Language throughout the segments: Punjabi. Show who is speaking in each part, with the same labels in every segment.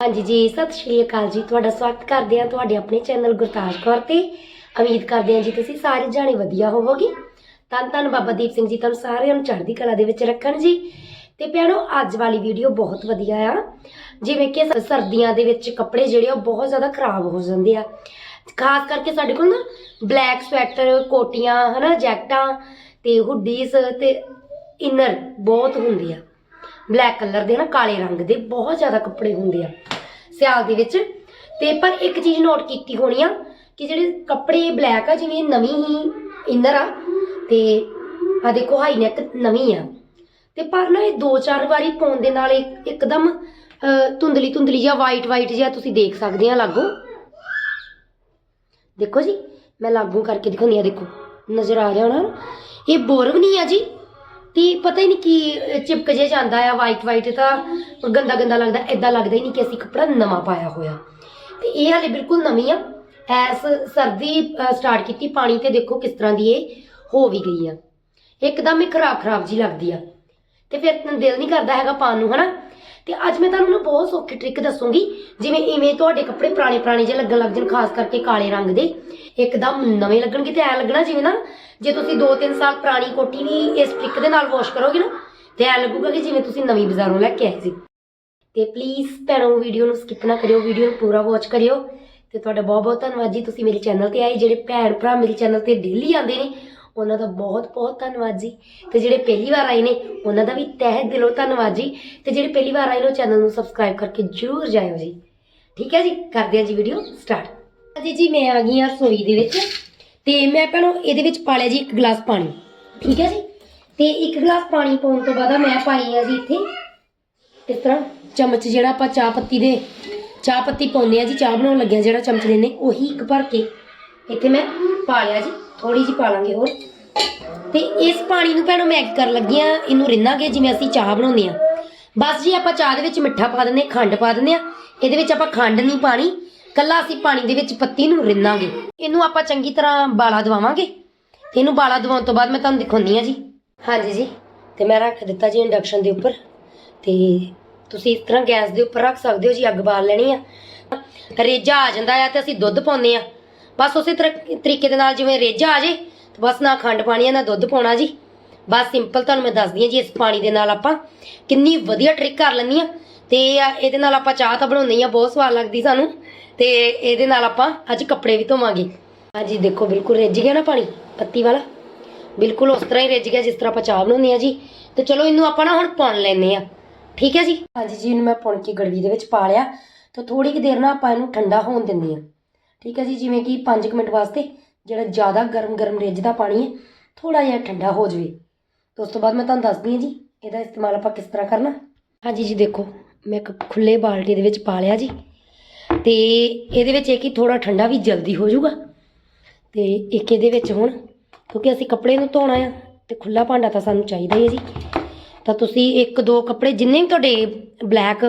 Speaker 1: ਹਾਂਜੀ ਜੀ, ਸਤਿ ਸ਼੍ਰੀ ਅਕਾਲ ਜੀ। ਤੁਹਾਡਾ ਸਵਾਗਤ ਕਰਦੇ ਹਾਂ ਤੁਹਾਡੇ ਆਪਣੇ ਚੈਨਲ ਗੁਰਤਾਜ ਕੌਰ ਤੇ। ਉਮੀਦ ਕਰਦੇ ਹਾਂ ਜੀ ਤੁਸੀਂ ਸਾਰੇ ਜਾਣੇ ਵਧੀਆ ਹੋਵੋਗੇ। ਧੰਨ ਧੰਨ ਬਾਬਾ ਦੀਪ ਸਿੰਘ ਜੀ ਤੁਹਾਨੂੰ ਸਾਰਿਆਂ ਨੂੰ ਚੜ੍ਹਦੀ ਕਲਾ ਦੇ ਵਿੱਚ ਰੱਖਣ ਜੀ। ਤੇ ਭੈਣੋ ਅੱਜ ਵਾਲੀ ਵੀਡੀਓ ਬਹੁਤ ਵਧੀਆ ਆ। ਜਿਵੇਂ ਕਿ ਸਰਦੀਆਂ ਦੇ ਵਿੱਚ ਕੱਪੜੇ ਜਿਹੜੇ ਆ ਉਹ ਬਹੁਤ ਜ਼ਿਆਦਾ ਖਰਾਬ ਹੋ ਜਾਂਦੇ ਆ। ਖਾਸ ਕਰਕੇ ਸਾਡੇ ਕੋਲ ਨਾ ਬਲੈਕ ਸਵੈਟਰ, ਕੋਟੀਆਂ, ਹਨਾ, ਜੈਕਟਾਂ ਤੇ ਹੁੱਡੀਜ਼ ਤੇ ਇਨਰ ਬਹੁਤ ਹੁੰਦੇ ਆ। ਬਲੈਕ ਕਲਰ ਦੇ ਨਾ, ਕਾਲੇ ਰੰਗ ਦੇ ਬਹੁਤ ਜ਼ਿਆਦਾ ਕੱਪੜੇ ਹੁੰਦੇ ਆ ਸਿਆਲ ਦੇ ਵਿੱਚ। ਤੇ ਪਰ ਇੱਕ ਚੀਜ਼ ਨੋਟ ਕੀਤੀ ਹੋਣੀ ਆ ਕਿ ਜਿਹੜੇ ਕੱਪੜੇ ਬਲੈਕ ਆ, ਜਿਵੇਂ ਨਵੀਂ ਹੀ ਇਨਰ ਆ, ਤੇ ਆ ਦੇਖੋ ਹਾਈ ਨੈਕ ਨਵੀਂ ਆ। ਤੇ ਪਰ ਨਾ ਇਹ ਦੋ ਚਾਰ ਵਾਰੀ ਪਾਉਣ ਦੇ ਨਾਲ ਇੱਕ- ਇੱਕਦਮ ਧੁੰਦਲੀ ਧੁੰਦਲੀ ਜਾਂ ਵਾਈਟ ਵਾਈਟ ਜਿਹਾ ਤੁਸੀਂ ਦੇਖ ਸਕਦੇ ਆ ਲਾਗੋ। ਦੇਖੋ ਜੀ, ਮੈਂ ਲਾਗੂ ਕਰਕੇ ਦਿਖਾਉਂਦੀ ਆ, ਦੇਖੋ, ਨਜ਼ਰ ਆ ਰਿਹਾ ਹੋਣਾ। ਨਾ? ਇਹ ਬੋਰਵ ਨਹੀਂ ਆ ਜੀ। ਤੇ ਪਤਾ ਹੀ ਨਹੀਂ ਕੀ ਚਿਪਕ ਜੇ ਜਾਂਦਾ ਆ ਵਾਈਟ ਵਾਈਟ ਤਾਂ ਗੰਦਾ ਗੰਦਾ ਲੱਗਦਾ ਐਦਾਂ ਲੱਗਦਾ ਹੀ ਨਹੀਂ ਕਿ ਅਸੀਂ ਕੱਪੜਾ ਨਵਾਂ ਪਾਇਆ ਹੋਇਆ। ਤੇ ਇਹ ਹਾਲੇ ਬਿਲਕੁਲ ਨਵੀਂ ਆ। ਐਸ ਸਰਦੀ ਸਟਾਰਟ ਕੀਤੀ, ਪਾਣੀ ਤੇ ਦੇਖੋ ਕਿਸ ਤਰ੍ਹਾਂ ਦੀ ਇਹ ਹੋ ਵੀ ਗਈ ਆ। ਇੱਕਦਮ ਹੀ ਖਰਾਬ ਖਰਾਬ ਜੀ ਲੱਗਦੀ ਆ। ਤੇ ਫਿਰ ਦਿਲ ਨਹੀਂ ਕਰਦਾ ਹੈਗਾ ਪਾਉਣ ਨੂੰ, ਹਨਾ? ਤੇ ਅੱਜ ਮੈਂ ਤੁਹਾਨੂੰ ਨਾ ਬਹੁਤ ਸੌਖੀ ਟ੍ਰਿਕ ਦੱਸੂਗੀ। ਜਿਵੇਂ ਇਵੇਂ ਤੁਹਾਡੇ ਕੱਪੜੇ ਪੁਰਾਣੇ ਪੁਰਾਣੇ ਜਿਹੇ ਲੱਗਣ ਲੱਗ ਜਾਣ, ਖਾਸ ਕਰਕੇ ਕਾਲੇ ਰੰਗ ਦੇ। ਇੱਕਦਮ ਨਵੇਂ ਲੱਗਣਗੇ ਤੇ ਐ ਲੱਗਣਾ ਜਿਵੇਂ ਨਾ, ਜੇ ਤੁਸੀਂ 2-3 ਸਾਲ ਪੁਰਾਣੀ ਕੋਟੀ ਵੀ ਇਸ ਟ੍ਰਿਕ ਦੇ ਨਾਲ ਵਾਸ਼ ਕਰੋਗੇ ਨਾ, ਤੇ ਐ ਲੱਗੂਗਾ ਕਿ ਜਿਵੇਂ ਤੁਸੀਂ ਨਵੀਂ ਬਾਜ਼ਾਰੋਂ ਲੈ ਕੇ ਆਏ ਸੀ। ਤੇ ਪਲੀਜ਼ ਭੈਣੋ ਵੀਡੀਓ ਨੂੰ ਸਕਿਪ ਨਾ ਕਰਿਓ ਵੀਡੀਓ ਨੂੰ ਪੂਰਾ ਵਾਚ ਕਰਿਓ। ਤੇ ਤੁਹਾਡਾ ਬਹੁਤ ਬਹੁਤ ਧੰਨਵਾਦ ਜੀ, ਤੁਸੀਂ ਮੇਰੇ ਚੈਨਲ ਤੇ ਆਏ, ਜਿਹੜੇ ਭੈਣ ਭਰਾ ਮੇਰੇ ਚੈਨਲ ਤੇ ਡੇਲੀ ਆਉਂਦੇ ਨੇ ਉਹਨਾਂ ਦਾ ਬਹੁਤ ਬਹੁਤ ਧੰਨਵਾਦ ਜੀ। ਤੇ ਜਿਹੜੇ ਪਹਿਲੀ ਵਾਰ ਆਏ ਨੇ, ਉਹਨਾਂ ਦਾ ਵੀ ਤਹਿ ਦਿਲੋਂ ਧੰਨਵਾਦ ਜੀ। ਤੇ ਜਿਹੜੇ ਪਹਿਲੀ ਵਾਰ ਆਏ ਨੇ, ਉਹ ਚੈਨਲ ਨੂੰ ਸਬਸਕ੍ਰਾਈਬ ਕਰਕੇ ਜਰੂਰ ਜਾਇਓ ਜੀ। ਠੀਕ ਹੈ ਜੀ? ਕਰਦੇ ਹਾਂ ਜੀ ਵੀਡੀਓ ਸਟਾਰਟ ਜੀ ਜੀ, ਮੈਂ ਆ ਗਈ ਆ ਰਸੋਈ ਦੇ ਵਿੱਚ। ਤੇ ਮੈਂ ਭੈਣੋ, ਇਹਦੇ ਵਿੱਚ ਪਾ ਲਿਆ ਜੀ ਇੱਕ ਗਲਾਸ ਪਾਣੀ। ਠੀਕ ਹੈ ਜੀ? ਤੇ ਇੱਕ ਗਲਾਸ ਪਾਣੀ ਪਾਉਣ ਤੋਂ ਬਾਅਦ ਮੈਂ ਪਾਈ ਆ ਜੀ ਇੱਥੇ ਇਸ ਤਰ੍ਹਾਂ ਚਮਚ ਜਿਹੜਾ ਆਪਾਂ ਚਾਹ ਪੱਤੀ ਦੇ, ਚਾਹ ਪੱਤੀ ਪਾਉਂਦੇ ਆ ਜੀ, ਚਾਹ ਬਣਾਉਣ ਲੱਗਿਆ ਜਿਹੜਾ ਚਮਚ ਲੈਨੇ ਉਹੀ ਇੱਕ ਭਰ ਕੇ ਇੱਥੇ ਮੈਂ ਪਾ ਲਿਆ ਜੀ ਥੋੜੀ ਜਿਹੀ ਪਾ ਲਾਂਗੇ ਹੋਰ। ਤੇ ਇਸ ਪਾਣੀ ਨੂੰ ਭੈਣੋ ਮੈਂ ਕੀ ਕਰਨ ਲੱਗੀ ਆ ਇਹਨੂੰ ਰਿੰਨਾਂਗੇ ਜਿਵੇਂ ਅਸੀਂ ਚਾਹ ਬਣਾਉਂਦੇ ਆ ਬਸ ਜੀ ਆਪਾਂ ਚਾਹ ਦੇ ਵਿੱਚ ਮਿੱਠਾ ਪਾ ਦਿੰਦੇ ਹਾਂ, ਖੰਡ ਪਾ ਦਿੰਦੇ ਆ ਇਹਦੇ ਵਿੱਚ ਆਪਾਂ ਖੰਡ ਨਹੀਂ ਪਾਣੀ ਕੱਲਾ ਅਸੀਂ ਪਾਣੀ ਦੇ ਵਿੱਚ ਪੱਤੀ ਨੂੰ ਰਿੰਨਾਂਗੇ। ਇਹਨੂੰ ਆਪਾਂ ਚੰਗੀ ਤਰ੍ਹਾਂ ਬਾਲਾ ਦਵਾਵਾਂਗੇ। ਤੇ ਇਹਨੂੰ ਬਾਲਾ ਦਵਾਉਣ ਤੋਂ ਬਾਅਦ ਮੈਂ ਤੁਹਾਨੂੰ ਦਿਖਾਉਂਦੀ ਆ ਜੀ। ਹਾਂਜੀ ਜੀ ਤੇ ਮੈਂ ਰੱਖ ਦਿੱਤਾ ਜੀ ਇੰਡਕਸ਼ਨ ਦੇ ਉੱਪਰ। ਤੇ ਤੁਸੀਂ ਇਸ ਤਰ੍ਹਾਂ ਗੈਸ ਦੇ ਉੱਪਰ ਰੱਖ ਸਕਦੇ ਹੋ ਜੀ ਅੱਗ ਬਾਲ ਲੈਣੀ ਆ। ਰੇਜਾ ਆ ਜਾਂਦਾ ਆ ਤੇ ਅਸੀਂ ਦੁੱਧ ਪਾਉਂਦੇ ਆ ਬਸ ਉਸੇ ਤਰ੍ਹਾਂ ਤਰੀਕੇ ਦੇ ਨਾਲ ਜਿਵੇਂ ਰੇਜਾ ਆ ਜੇ, ਤੇ ਬਸ ਨਾ ਖੰਡ ਪਾਣੀ ਆ, ਨਾ ਦੁੱਧ ਪਾਉਣਾ ਜੀ। ਬਸ ਸਿੰਪਲ ਤੁਹਾਨੂੰ ਮੈਂ ਦੱਸਦੀ ਆ ਜੀ, ਇਸ ਪਾਣੀ ਦੇ ਨਾਲ ਆਪਾਂ ਕਿੰਨੀ ਵਧੀਆ ਟ੍ਰਿਕ ਕਰ ਲੈਂਦੀ ਆ। ਤੇ ਇਹਦੇ ਨਾਲ ਆਪਾਂ ਚਾਹ ਤਾਂ ਬਣਾਉਂਦੇ ਆ, ਬਹੁਤ ਸਵਾਦ ਲੱਗਦੀ ਸਾਨੂੰ। ਤੇ ਇਹਦੇ ਨਾਲ ਆਪਾਂ ਅੱਜ ਕੱਪੜੇ ਵੀ ਧੋਵਾਂਗੇ। ਹਾਂਜੀ, ਦੇਖੋ ਬਿਲਕੁਲ ਰਿੱਝ ਗਿਆ ਨਾ ਪਾਣੀ, ਪੱਤੀ ਵਾਲਾ? ਬਿਲਕੁਲ ਉਸ ਤਰ੍ਹਾਂ ਹੀ ਰਿੱਝ ਗਿਆ ਜਿਸ ਤਰ੍ਹਾਂ ਆਪਾਂ ਚਾਹ ਬਣਾਉਂਦੇ ਆ ਜੀ। ਤੇ ਚਲੋ ਇਹਨੂੰ ਆਪਾਂ ਨਾ ਹੁਣ ਪੁਣ ਲੈਨੇ ਆ। ਠੀਕ ਹੈ ਜੀ? ਹਾਂਜੀ ਜੀ, ਇਹਨੂੰ ਮੈਂ ਪੁਣ ਕੇ ਗੜਵੀ ਦੇ ਵਿੱਚ ਪਾ ਲਿਆ। ਤਾਂ ਥੋੜੀ ਕੁ ਦੇਰ ਨਾ ਆਪਾਂ ਇਹਨੂੰ ਠੰਡਾ ਹੋਣ ਦਿੰਦੇ ਆ। ਠੀਕ ਹੈ ਜੀ, ਜਿਵੇਂ ਕਿ 5 ਮਿੰਟ ਵਾਸਤੇ ਜਿਹੜਾ ਜ਼ਿਆਦਾ ਗਰਮ ਗਰਮ ਰਿੱਝਦਾ ਪਾਣੀ ਹੈ ਥੋੜਾ ਜਿਹਾ ਠੰਡਾ ਹੋ ਜਾਵੇ। ਤੇ ਉਸ ਤੋਂ ਬਾਅਦ ਮੈਂ ਤੁਹਾਨੂੰ ਦੱਸਦੀ ਹਾਂ ਜੀ, ਇਹਦਾ ਇਸਤੇਮਾਲ ਆਪਾਂ ਕਿਸ ਤਰ੍ਹਾਂ ਕਰਨਾ। ਹਾਂਜੀ ਜੀ, ਦੇਖੋ, ਮੈਂ ਇੱਕ ਖੁੱਲੇ ਬਾਲਟੀ ਦੇ ਵਿੱਚ ਪਾ ਲਿਆ ਜੀ। ਤੇ ਇਹਦੇ ਵਿੱਚ ਇਹ ਕਿ ਥੋੜਾ ਠੰਡਾ ਵੀ ਜਲਦੀ ਹੋ ਜਾਊਗਾ। ਤੇ ਇੱਕ ਇਹਦੇ ਵਿੱਚ ਹੁਣ, ਕਿਉਂਕਿ ਅਸੀਂ ਕੱਪੜੇ ਨੂੰ ਧੋਣਾ ਆ, ਤੇ ਖੁੱਲਾ ਭਾਂਡਾ ਤਾਂ ਸਾਨੂੰ ਚਾਹੀਦਾ ਹੀ ਹੈ ਜੀ। ਤਾਂ ਤੁਸੀਂ ਇੱਕ ਦੋ ਕੱਪੜੇ, ਜਿੰਨੇ ਵੀ ਤੁਹਾਡੇ ਬਲੈਕ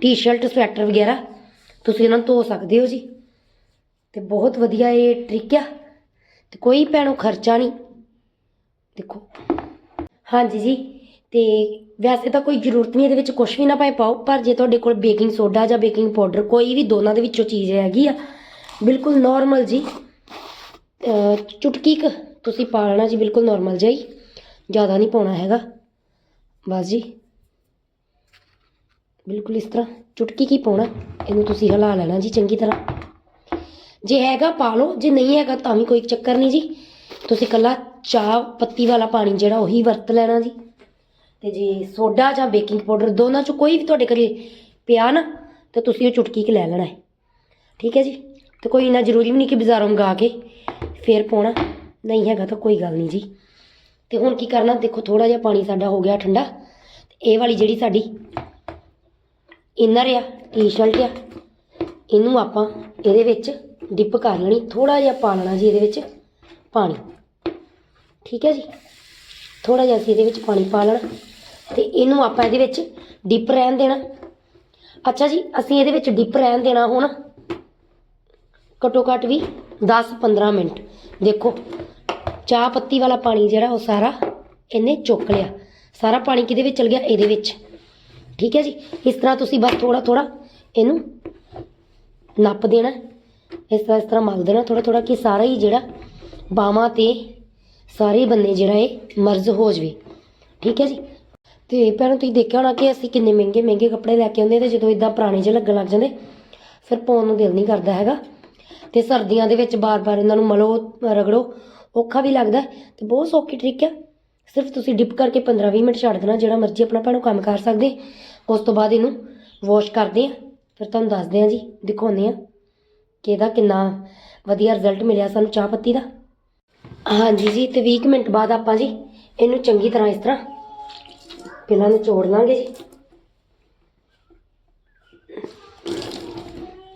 Speaker 1: ਟੀ-ਸ਼ਰਟ, ਸਵੈਟਰ ਵਗੈਰਾ, ਤੁਸੀਂ ਇਹਨਾਂ ਨੂੰ ਧੋ ਸਕਦੇ ਹੋ ਜੀ। ਤੇ ਬਹੁਤ ਵਧੀਆ ਇਹ ਟ੍ਰਿਕ ਆ। ਤੇ ਕੋਈ ਭੈਣੋ ਖਰਚਾ ਨਹੀਂ। ਦੇਖੋ। ਹਾਂਜੀ ਜੀ, ਤੇ ਵੈਸੇ ਤਾਂ ਕੋਈ ਜ਼ਰੂਰਤ ਨਹੀਂ, ਇਹਦੇ ਵਿੱਚ ਕੁਝ ਵੀ ਨਾ ਪਾਏ ਪਾਓ, ਪਰ ਜੇ ਤੁਹਾਡੇ ਕੋਲ ਬੇਕਿੰਗ ਸੋਡਾ ਜਾਂ ਬੇਕਿੰਗ ਪਾਊਡਰ ਕੋਈ ਵੀ ਦੋਨਾਂ ਦੇ ਵਿੱਚੋਂ ਚੀਜ਼ ਹੈਗੀ ਆ, ਬਿਲਕੁਲ ਨਾਰਮਲ ਜੀ। ਅਹ ਚੁਟਕੀ ਕੁ ਤੁਸੀਂ ਪਾ ਲੈਣਾ ਜੀ, ਬਿਲਕੁਲ ਨਾਰਮਲ ਜਿਹਾ ਹੀ। ਜ਼ਿਆਦਾ ਨਹੀਂ ਪਾਉਣਾ ਹੈਗਾ। ਬਸ ਜੀ। ਬਿਲਕੁਲ ਇਸ ਤਰ੍ਹਾਂ। ਚੁਟਕੀ ਕੀ ਪਾਉਣਾ, ਇਹਨੂੰ ਤੁਸੀਂ ਹਿਲਾ ਲੈਣਾ ਜੀ ਚੰਗੀ ਤਰ੍ਹਾਂ। ਜੇ ਹੈਗਾ ਪਾ ਲਓ, ਜੇ ਨਹੀਂ ਹੈਗਾ ਤਾਂ ਵੀ ਕੋਈ ਚੱਕਰ ਨਹੀਂ ਜੀ। ਤੁਸੀਂ ਕੱਲਾ ਚਾਹ ਪੱਤੀ ਵਾਲਾ ਪਾਣੀ ਜਿਹੜਾ ਉਹੀ ਵਰਤ ਲੈਣਾ ਜੀ। ਤੇ ਜੇ ਸੋਡਾ ਜਾਂ ਬੇਕਿੰਗ ਪਾਊਡਰ ਦੋਨਾਂ ਚੋਂ ਕੋਈ ਵੀ ਤੁਹਾਡੇ ਘਰੇ ਪਿਆ ਨਾ, ਤਾਂ ਤੁਸੀਂ ਉਹ ਚੁਟਕੀ ਕਿ ਲੈ ਲੈਣਾ ਹੈ। ਠੀਕ ਹੈ ਜੀ? ਤੇ ਕੋਈ ਇੰਨਾ ਜ਼ਰੂਰੀ ਵੀ ਨਹੀਂ ਕਿ ਬਾਜ਼ਾਰੋਂ ਮੰਗਾ ਕੇ ਫੇਰ ਪਾਉਣਾ। ਨਹੀਂ ਹੈਗਾ ਤਾਂ ਕੋਈ ਗੱਲ ਨਹੀਂ ਜੀ। ਤੇ ਹੁਣ ਕੀ ਕਰਨਾ? ਦੇਖੋ ਥੋੜਾ ਜਿਹਾ ਪਾਣੀ ਸਾਡਾ ਹੋ ਗਿਆ ਠੰਡਾ। ਤੇ ਇਹ ਵਾਲੀ ਜਿਹੜੀ ਸਾਡੀ ਇਨਰ ਆ ਟੀ-ਸ਼ਰਟ ਆ, ਇਹਨੂੰ ਆਪਾਂ ਇਹਦੇ ਵਿੱਚ ਡਿਪ ਕਰ ਲੈਣੀ ਥੋੜਾ ਜਿਹਾ ਪਾ ਲੈਣਾ ਜੀ ਇਹਦੇ ਵਿੱਚ ਪਾਣੀ। ਠੀਕ ਹੈ ਜੀ? ਥੋੜਾ ਜਿਹਾ ਅਸੀਂ ਇਹਦੇ ਵਿੱਚ ਪਾਣੀ ਪਾ ਲੈਣਾ ਤੇ ਇਹਨੂੰ ਆਪਾਂ ਇਹਦੇ ਵਿੱਚ ਡਿਪ ਰਹਿਣ ਦੇਣਾ। ਅੱਛਾ ਜੀ, ਅਸੀਂ ਇਹਦੇ ਵਿੱਚ ਡਿਪ ਰਹਿਣ ਦੇਣਾ ਹੁਣ। ਘੱਟੋ ਘੱਟ ਵੀ 10-15 ਮਿੰਟ। ਦੇਖੋ, ਚਾਹ ਪੱਤੀ ਵਾਲਾ ਪਾਣੀ ਜਿਹੜਾ ਉਹ ਸਾਰਾ ਇਹਨੇ ਚੁੱਕ ਲਿਆ। ਸਾਰਾ ਪਾਣੀ ਕਿਹਦੇ ਵਿੱਚ ਚਲ ਗਿਆ? ਇਹਦੇ ਵਿੱਚ। ਠੀਕ ਹੈ ਜੀ? ਇਸ ਤਰ੍ਹਾਂ ਤੁਸੀਂ ਬਸ ਥੋੜਾ ਥੋੜਾ ਇਹਨੂੰ ਨੱਪ ਦੇਣਾ। ਇਸ ਤਰ੍ਹਾਂ ਇਸ ਤਰ੍ਹਾਂ ਮਲ ਦੇਣਾ ਥੋੜਾ ਥੋੜਾ ਕਿ ਸਾਰਾ ਹੀ ਜਿਹੜਾ ਬਾਹਾਂ ਤੇ ਸਾਰੇ ਬੰਨੇ ਜਿਹੜਾ ਇਹ ਮਰਜ਼ ਹੋ ਜਵੇ। ਠੀਕ ਹੈ ਜੀ? ਤੇ ਪਹਿਲਾਂ ਤੁਸੀਂ ਦੇਖਿਆ ਹੋਣਾ ਕਿ ਅਸੀਂ ਕਿੰਨੇ ਮਹਿੰਗੇ ਮਹਿੰਗੇ ਕੱਪੜੇ ਲੈ ਕੇ ਆਉਂਦੇ ਤੇ ਜਦੋਂ ਇਦਾਂ ਪੁਰਾਣੇ ਜਿਹੇ ਲੱਗਣ ਲੱਗ ਜਾਂਦੇ, ਫਿਰ ਪਾਉਣ ਨੂੰ ਦਿਲ ਨਹੀਂ ਕਰਦਾ ਹੈਗਾ। ਤੇ ਸਰਦੀਆਂ ਦੇ ਵਿੱਚ ਬਾਰ-ਬਾਰ ਇਹਨਾਂ ਨੂੰ ਮਲੋ, ਰਗੜੋ, ਔਖਾ ਵੀ ਲੱਗਦਾ ਹੈ ਤੇ ਬਹੁਤ ਸੌਖੀ ਟ੍ਰਿਕ ਆ। ਸਿਰਫ ਤੁਸੀਂ ਡਿਪ ਕਰਕੇ 15-20 ਮਿੰਟ ਛੱਡ ਦੇਣਾ, ਜਿਹੜਾ ਮਰਜ਼ੀ ਆਪਣਾ ਭੈਣੋਂ ਕੰਮ ਕਰ ਸਕਦੇ। ਉਸ ਤੋਂ ਬਾਅਦ ਇਹਨੂੰ ਵਾਸ਼ ਕਰਦੇ ਆ। ਫਿਰ ਤੁਹਾਨੂੰ ਦੱਸਦੇ ਆ ਜੀ, ਦਿਖਾਉਂਦੇ ਆ। ਕਿ ਇਹਦਾ ਕਿੰਨਾ ਵਧੀਆ ਰਿਜ਼ਲਟ ਮਿਲਿਆ ਸਾਨੂੰ ਚਾਹ ਪੱਤੀ ਦਾ? ਹਾਂਜੀ ਜੀ, ਤੇ 20 ਕੁ ਮਿੰਟ ਬਾਅਦ ਆਪਾਂ ਜੀ ਇਹਨੂੰ ਚੰਗੀ ਤਰ੍ਹਾਂ ਇਸ ਤਰ੍ਹਾਂ ਪਹਿਲਾਂ ਨਿਚੋੜ ਲਾਂਗੇ ਜੀ।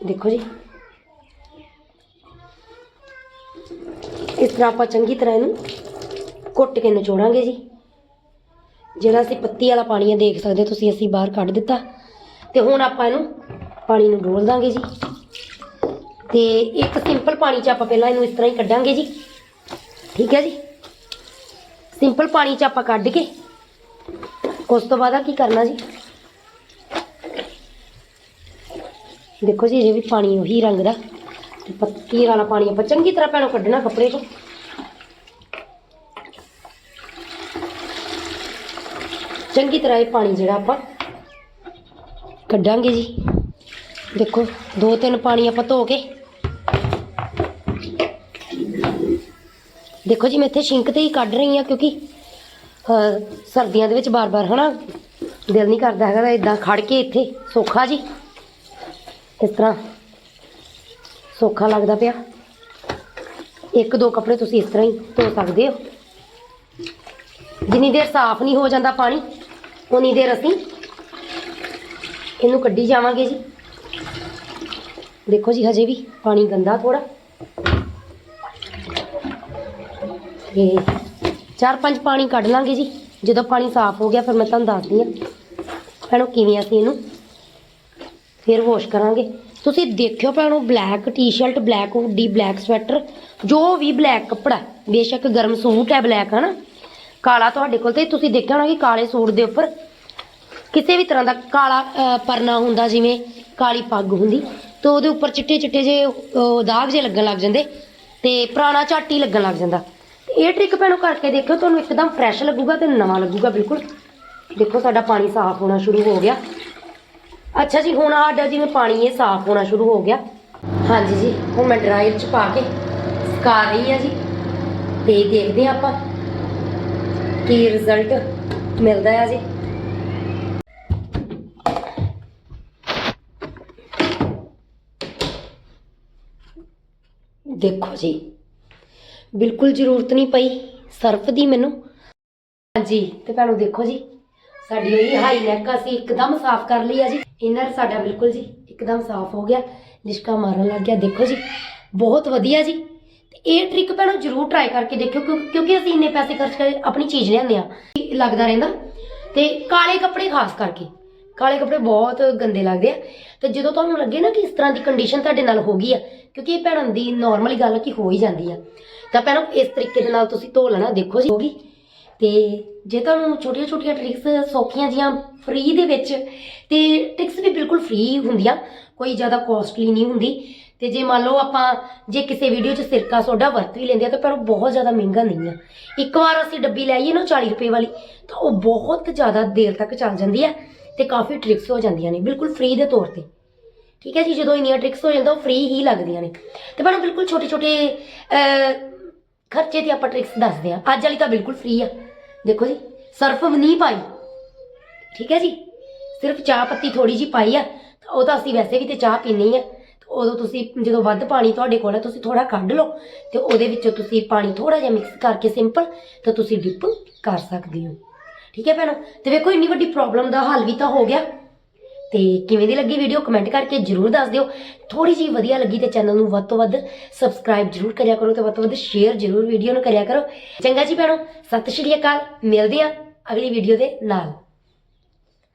Speaker 1: ਦੇਖੋ ਜੀ। ਇਸ ਤਰ੍ਹਾਂ ਆਪਾਂ ਚੰਗੀ ਤਰ੍ਹਾਂ ਇਹਨੂੰ ਘੁੱਟ ਕੇ ਨਿਚੋੜਾਂਗੇ ਜੀ। ਜਿਹੜਾ ਅਸੀਂ ਪੱਤੀ ਵਾਲਾ ਪਾਣੀ ਆ, ਦੇਖ ਸਕਦੇ ਹੋ ਤੁਸੀਂ, ਅਸੀਂ ਬਾਹਰ ਕੱਢ ਦਿੱਤਾ। ਤੇ ਹੁਣ ਆਪਾਂ ਇਹਨੂੰ ਪਾਣੀ ਨੂੰ ਡੋਲ ਦਾਂਗੇ ਜੀ। ਤੇ ਇੱਕ ਸਿੰਪਲ ਪਾਣੀ 'ਚ ਆਪਾਂ ਪਹਿਲਾਂ ਇਹਨੂੰ ਇਸ ਤਰ੍ਹਾਂ ਹੀ ਕੱਢਾਂਗੇ ਜੀ। ਠੀਕ ਹੈ ਜੀ? ਸਿੰਪਲ ਪਾਣੀ 'ਚ ਆਪਾਂ ਕੱਢ ਕੇ ਉਸ ਤੋਂ ਬਾਅਦ ਆ ਕੀ ਕਰਨਾ ਜੀ? ਦੇਖੋ ਜੀ ਇਹ ਵੀ ਪਾਣੀ ਉਹੀ ਰੰਗ ਦਾ। ਤੇ ਪੱਤੀ ਵਾਲਾ ਪਾਣੀ ਆਪਾਂ ਚੰਗੀ ਤਰ੍ਹਾਂ ਭੈਣੋ ਕੱਢਣਾ ਕੱਪੜੇ ਤੋਂ। ਚੰਗੀ ਤਰ੍ਹਾਂ ਇਹ ਪਾਣੀ ਜਿਹੜਾ ਆਪਾਂ ਕੱਢਾਂਗੇ ਜੀ। ਦੇਖੋ, ਦੋ ਤਿੰਨ ਪਾਣੀ ਆਪਾਂ ਧੋ ਕੇ ਦੇਖੋ ਜੀ, ਮੈਂ ਇੱਥੇ ਸ਼ਿੰਕ ਤੇ ਹੀ ਕੱਢ ਰਹੀ ਹਾਂ ਕਿਉਂਕਿ ਸਰਦੀਆਂ ਦੇ ਵਿੱਚ ਬਾਰ-ਬਾਰ, ਹਨਾ, ਦਿਲ ਨਹੀਂ ਕਰਦਾ ਹੈਗਾ ਇਦਾਂ ਖੜ ਕੇ ਇੱਥੇ ਸੌਖਾ ਜੀ। ਇਸ ਤਰ੍ਹਾਂ ਸੌਖਾ ਲੱਗਦਾ ਪਿਆ। ਇੱਕ ਦੋ ਕੱਪੜੇ ਤੁਸੀਂ ਇਸ ਤਰ੍ਹਾਂ ਹੀ ਧੋ ਸਕਦੇ ਹੋ। ਜਿੰਨੀ ਦੇਰ ਸਾਫ਼ ਨਹੀਂ ਹੋ ਜਾਂਦਾ ਪਾਣੀ ਉਨੀ ਦੇਰ ਅਸੀਂ ਇਹਨੂੰ ਕੱਢੀ ਜਾਵਾਂਗੇ ਜੀ। ਦੇਖੋ ਜੀ, ਹਜੇ ਵੀ ਪਾਣੀ ਗੰਦਾ ਥੋੜਾ ਤੇ ਚਾਰ ਪੰਜ ਪਾਣੀ ਕੱਢ ਲਾਂਗੇ ਜੀ। ਜਦੋਂ ਪਾਣੀ ਸਾਫ਼ ਹੋ ਗਿਆ, ਫਿਰ ਮੈਂ ਤੁਹਾਨੂੰ ਦੱਸਦੀ ਹਾਂ। ਭੈਣੋ, ਕਿਵੇਂ ਅਸੀਂ ਇਹਨੂੰ? ਫਿਰ ਵਾਸ਼ ਕਰਾਂਗੇ। ਤੁਸੀਂ ਦੇਖਿਓ ਭੈਣੋ black t shirt black hoodie black sweater ਜੋ ਵੀ ਬਲੈਕ ਕੱਪੜਾ ਬੇਸ਼ੱਕ ਗਰਮ ਸੂਟ ਹੈ ਬਲੈਕ ਹਨਾ? ਕਾਲਾ ਤੁਹਾਡੇ ਕੋਲ ਤੇ ਤੁਸੀਂ ਦੇਖਿਆ ਹੋਣਾ ਕਿ ਕਾਲੇ ਸੂਟ ਦੇ ਉੱਪਰ ਕਿਸੇ ਵੀ ਤਰ੍ਹਾਂ ਦਾ ਕਾਲਾ ਪਰਨਾ ਹੁੰਦਾ, ਜਿਵੇਂ ਕਾਲੀ ਪੱਗ ਹੁੰਦੀ, ਤੇ ਉਹਦੇ ਉੱਪਰ ਚਿੱਟੇ ਚਿੱਟੇ ਜੇ ਦਾਗ ਜੇ ਲੱਗਣ ਲੱਗ ਜਾਂਦੇ ਤੇ ਪੁਰਾਣਾ ਝਾਟੀ ਲੱਗਣ ਲੱਗ ਜਾਂਦਾ। ਇਹ ਟ੍ਰਿਕ ਭੈਣੋ ਕਰਕੇ ਦੇਖਿਓ, ਤੁਹਾਨੂੰ ਇੱਕਦਮ ਫਰੈਸ਼ ਲੱਗੂਗਾ ਤੇ ਨਵਾਂ ਲੱਗੂਗਾ, ਬਿਲਕੁਲ। ਦੇਖੋ, ਸਾਡਾ ਪਾਣੀ ਸਾਫ਼ ਹੋਣਾ ਸ਼ੁਰੂ ਹੋ ਗਿਆ। ਅੱਛਾ ਜੀ, ਹੁਣ ਸਾਡਾ ਜਿਵੇਂ ਪਾਣੀ ਇਹ ਸਾਫ਼ ਹੋਣਾ ਸ਼ੁਰੂ ਹੋ ਗਿਆ। ਹਾਂਜੀ ਜੀ, ਹੁਣ ਮੈਂ ਡਰਾਈਵ ਚ ਪਾ ਕੇ ਸੁਕਾ ਰਹੀ ਆ ਜੀ। ਤੇ ਦੇਖਦੇ ਆ ਆਪਾਂ ਕੀ ਰਿਜ਼ਲਟ ਮਿਲਦਾ ਆ ਜੀ। ਦੇਖੋ ਜੀ ਬਿਲਕੁਲ ਜ਼ਰੂਰਤ ਨਹੀਂ ਪਈ ਸਰਫ ਦੀ ਮੈਨੂੰ। ਹਾਂਜੀ, ਤੇ ਤੁਹਾਨੂੰ ਦੇਖੋ ਜੀ, ਸਾਡੀ ਇਹ ਹਾਈ ਨੈਕ ਅਸੀਂ ਇੱਕਦਮ ਸਾਫ਼ ਕਰ ਲਈ ਆ ਜੀ। ਇਨਰ ਸਾਡਾ ਬਿਲਕੁਲ ਜੀ, ਇੱਕਦਮ ਸਾਫ਼ ਹੋ ਗਿਆ, ਲਿਸ਼ਕਾ ਮਾਰਨ ਲੱਗ ਗਿਆ। ਦੇਖੋ ਜੀ, ਬਹੁਤ ਵਧੀਆ ਜੀ। ਤੇ ਇਹ ਟ੍ਰਿਕ ਭੈਣੋ ਜ਼ਰੂਰ ਟਰਾਈ ਕਰਕੇ ਦੇਖਿਓ, ਕਿਉਂ- ਕਿਉਂਕਿ ਅਸੀਂ ਇੰਨੇ ਪੈਸੇ ਖਰਚ ਕੇ ਆਪਣੀ ਚੀਜ਼ ਲਿਆਉਂਦੇ ਆ ਲੱਗਦਾ ਰਹਿੰਦਾ। ਤੇ ਕਾਲੇ ਕੱਪੜੇ ਖਾਸ ਕਰਕੇ। ਕਾਲੇ ਕੱਪੜੇ ਬਹੁਤ ਗੰਦੇ ਲੱਗਦੇ ਆ। ਤੇ ਜਦੋਂ ਤੁਹਾਨੂੰ ਲੱਗੇ ਨਾ ਕਿ ਇਸ ਤਰ੍ਹਾਂ ਦੀ ਕੰਡੀਸ਼ਨ ਤੁਹਾਡੇ ਨਾਲ ਹੋ ਗਈ ਆ, ਕਿਉਂਕਿ ਇਹ ਭੈਣਾਂ ਦੀ ਨਾਰਮਲੀ ਗੱਲ ਕਿ ਹੋ ਹੀ ਜਾਂਦੀ ਆ। ਤਾਂ ਭੈਣੋ, ਇਸ ਤਰੀਕੇ ਦੇ ਨਾਲ ਤੁਸੀਂ ਧੋ ਲੈਣਾ, ਦੇਖੋ ਜੀ, ਹੋ ਗਈ। ਤੇ ਜੇ ਤੁਹਾਨੂੰ ਛੋਟੀਆਂ ਛੋਟੀਆਂ ਟ੍ਰਿਕਸ ਸੌਖੀਆਂ ਜੀਆਂ ਫ੍ਰੀ ਦੇ ਵਿੱਚ, ਤੇ ਟ੍ਰਿਕਸ ਵੀ ਬਿਲਕੁਲ ਫ੍ਰੀ ਹੁੰਦੀਆਂ, ਕੋਈ ਜ਼ਿਆਦਾ ਕੋਸਟਲੀ ਨਹੀਂ ਹੁੰਦੀ। ਤੇ ਜੇ ਮੰਨ ਲਓ ਆਪਾਂ, ਜੇ ਕਿਸੇ ਵੀਡੀਓ 'ਚ ਸਿਰਕਾ ਸੋਡਾ ਵਰਤ ਵੀ ਲੈਂਦੇ ਆ, ਤਾਂ ਪਰ ਉਹ ਬਹੁਤ ਜ਼ਿਆਦਾ ਮਹਿੰਗਾ ਨਹੀਂ ਆ। ਇੱਕ ਵਾਰ ਅਸੀਂ ਡੱਬੀ ਲੈ ਨਾ 40 ਰੁਪਏ ਵਾਲੀ, ਤਾਂ ਉਹ ਬਹੁਤ ਜ਼ਿਆਦਾ ਦੇਰ ਤੱਕ ਚੱਲ ਜਾਂਦੀ ਆ। ਤੇ ਕਾਫੀ ਟ੍ਰਿਕਸ ਹੋ ਜਾਂਦੀਆਂ ਨੇ, ਬਿਲਕੁਲ ਫ੍ਰੀ ਦੇ ਤੌਰ ਤੇ। ਠੀਕ ਹੈ ਜੀ, ਜਦੋਂ ਇੰਨੀਆਂ ਟ੍ਰਿਕਸ ਹੋ ਜਾਂਦਾ, ਉਹ ਫ੍ਰੀ ਹੀ ਲੱਗਦੀਆਂ ਨੇ। ਤੇ ਮੈਨੂੰ ਬਿਲਕੁਲ ਛੋਟੇ ਛੋਟੇ ਖਰਚੇ ਤੇ ਆਪਾਂ ਟ੍ਰਿਕਸ ਦੱਸਦੇ ਆ ਅੱਜ ਵਾਲੀ ਤਾਂ ਬਿਲਕੁਲ ਫ੍ਰੀ ਆ। ਦੇਖੋ ਜੀ, ਸਰਫ ਵੀ ਨਹੀਂ ਪਾਈ। ਠੀਕ ਹੈ ਜੀ, ਸਿਰਫ ਚਾਹ ਪੱਤੀ ਥੋੜੀ ਜੀ ਪਾਈ ਆ, ਤਾਂ ਉਹ ਤਾਂ ਅਸੀਂ ਵੈਸੇ ਵੀ ਤੇ ਚਾਹ ਪੀਣੀ ਆ। ਉਦੋਂ ਤੁਸੀਂ, ਜਦੋਂ ਵੱਧ ਪਾਣੀ ਤੁਹਾਡੇ ਕੋਲ ਹੈ ਤੁਸੀਂ ਥੋੜਾ ਕੱਢ ਲਓ। ਤੇ ਉਹਦੇ ਵਿੱਚੋਂ ਤੁਸੀਂ ਪਾਣੀ ਥੋੜਾ ਜਿਹਾ ਮਿਕਸ ਕਰਕੇ ਸਿੰਪਲ ਤਾਂ ਤੁਸੀਂ ਡਿਪ ਕਰ ਸਕਦੇ ਹੋ। ਠੀਕ ਹੈ ਭੈਣੋ? ਤੇ ਵੇਖੋ, ਇੰਨੀ ਵੱਡੀ ਪ੍ਰੋਬਲਮ ਦਾ ਹੱਲ ਵੀ ਤਾਂ ਹੋ ਗਿਆ। ਤੇ ਕਿਵੇਂ ਦੀ ਲੱਗੀ ਵੀਡੀਓ ਕਮੈਂਟ ਕਰਕੇ ਜਰੂਰ ਦੱਸ ਦਿਓ। ਥੋੜੀ ਜਿਹੀ ਵਧੀਆ ਲੱਗੀ ਤੇ ਚੈਨਲ ਨੂੰ ਵੱਧ ਤੋਂ ਵੱਧ ਸਬਸਕ੍ਰਾਈਬ ਜਰੂਰ ਕਰਿਆ ਕਰੋ ਤੇ ਵੱਧ ਤੋਂ ਵੱਧ ਸ਼ੇਅਰ ਜਰੂਰ ਵੀਡੀਓ ਨੂੰ ਕਰਿਆ ਕਰੋ। ਚੰਗਾ ਜੀ ਭੈਣੋ, ਸਤਿ ਸ਼੍ਰੀ ਅਕਾਲ। ਮਿਲਦੇ ਆ ਅਗਲੀ ਵੀਡੀਓ ਦੇ ਨਾਲ।